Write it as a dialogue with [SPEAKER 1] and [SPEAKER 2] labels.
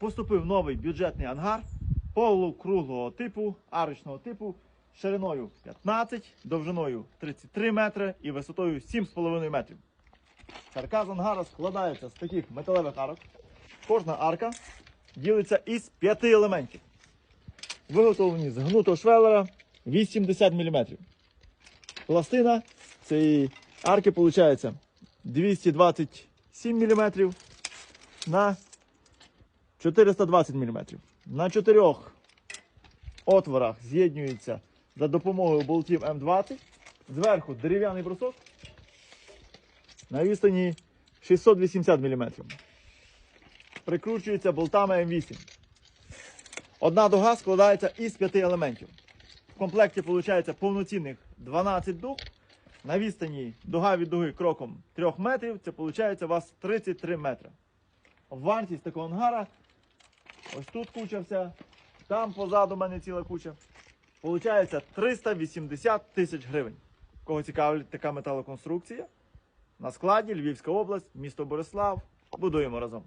[SPEAKER 1] поступив новий бюджетний ангар полукруглого типу, арочного типу, шириною 15, довжиною 33 метри і висотою 7,5 метрів. Каркас ангара складається з таких металевих арок. Кожна арка ділиться із п'яти елементів. Виготовлені з гнутого швелера 80 мм. Пластина цієї арки виходить 227 мм на 420 мм. На чотирьох отворах з'єднюється за допомогою болтів М20. Зверху дерев'яний брусок на відстані 680 мм. Прикручується болтами М8. Одна дуга складається із п'яти елементів. В комплекті виходить повноцінних 12 дуг. На відстані дуга від дуги кроком 3 метрів. Це виходить у вас 33 метри. Вартість такого ангара. Ось тут куча вся, там позаду мене ціла куча. Получається 380 тисяч гривень. Кого цікавить така металоконструкція? На складі Львівська область, місто Борислав. Будуємо разом.